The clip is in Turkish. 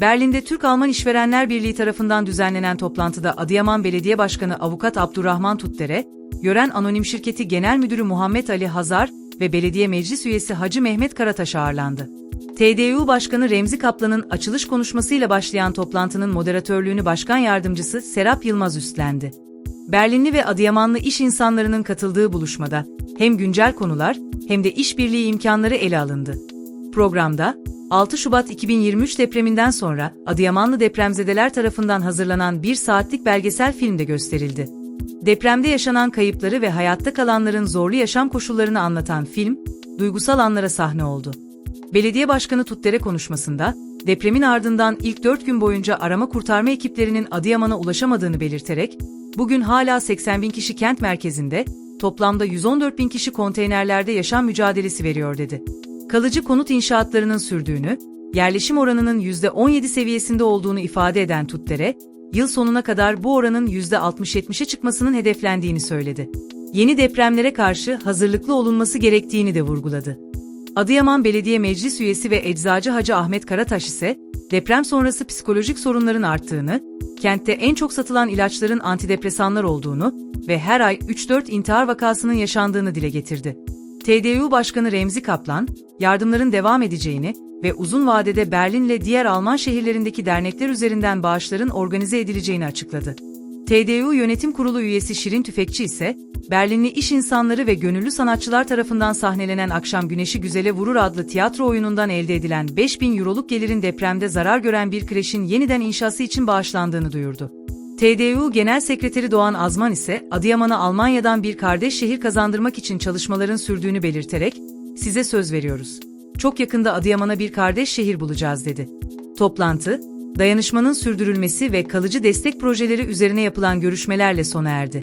Berlin'de Türk-Alman İşverenler Birliği tarafından düzenlenen toplantıda Adıyaman Belediye Başkanı Avukat Abdurrahman Tutdere, Gören Anonim Şirketi Genel Müdürü Muhammed Ali Hazar ve Belediye Meclis Üyesi Hacı Mehmet Karataş ağırlandı. TDU Başkanı Remzi Kaplan'ın açılış konuşmasıyla başlayan toplantının moderatörlüğünü Başkan Yardımcısı Serap Yılmaz üstlendi. Berlinli ve Adıyamanlı iş insanlarının katıldığı buluşmada hem güncel konular hem de işbirliği imkanları ele alındı. Programda 6 Şubat 2023 depreminden sonra Adıyamanlı depremzedeler tarafından hazırlanan bir saatlik belgesel film de gösterildi. Depremde yaşanan kayıpları ve hayatta kalanların zorlu yaşam koşullarını anlatan film, duygusal anlara sahne oldu. Belediye Başkanı Tutdere konuşmasında, depremin ardından ilk 4 gün boyunca arama kurtarma ekiplerinin Adıyaman'a ulaşamadığını belirterek, bugün hala 80 bin kişi kent merkezinde, toplamda 114 bin kişi konteynerlerde yaşam mücadelesi veriyor dedi. Kalıcı konut inşaatlarının sürdüğünü, yerleşim oranının %17 seviyesinde olduğunu ifade eden Tutdere, yıl sonuna kadar bu oranın %60-70'e çıkmasının hedeflendiğini söyledi. Yeni depremlere karşı hazırlıklı olunması gerektiğini de vurguladı. Adıyaman Belediye Meclis Üyesi ve Eczacı Hacı Ahmet Karataş ise deprem sonrası psikolojik sorunların arttığını, kentte en çok satılan ilaçların antidepresanlar olduğunu ve her ay 3-4 intihar vakasının yaşandığını dile getirdi. TDU Başkanı Remzi Kaplan, yardımların devam edeceğini ve uzun vadede Berlin'le diğer Alman şehirlerindeki dernekler üzerinden bağışların organize edileceğini açıkladı. TDU Yönetim Kurulu üyesi Şirin Tüfekçi ise, Berlinli iş insanları ve gönüllü sanatçılar tarafından sahnelenen Akşam Güneşi Güzele Vurur adlı tiyatro oyunundan elde edilen 5000 euroluk gelirin depremde zarar gören bir kreşin yeniden inşası için bağışlandığını duyurdu. TDU Genel Sekreteri Doğan Azman ise Adıyaman'a Almanya'dan bir kardeş şehir kazandırmak için çalışmaların sürdüğünü belirterek, size söz veriyoruz. Çok yakında Adıyaman'a bir kardeş şehir bulacağız dedi. Toplantı, dayanışmanın sürdürülmesi ve kalıcı destek projeleri üzerine yapılan görüşmelerle sona erdi.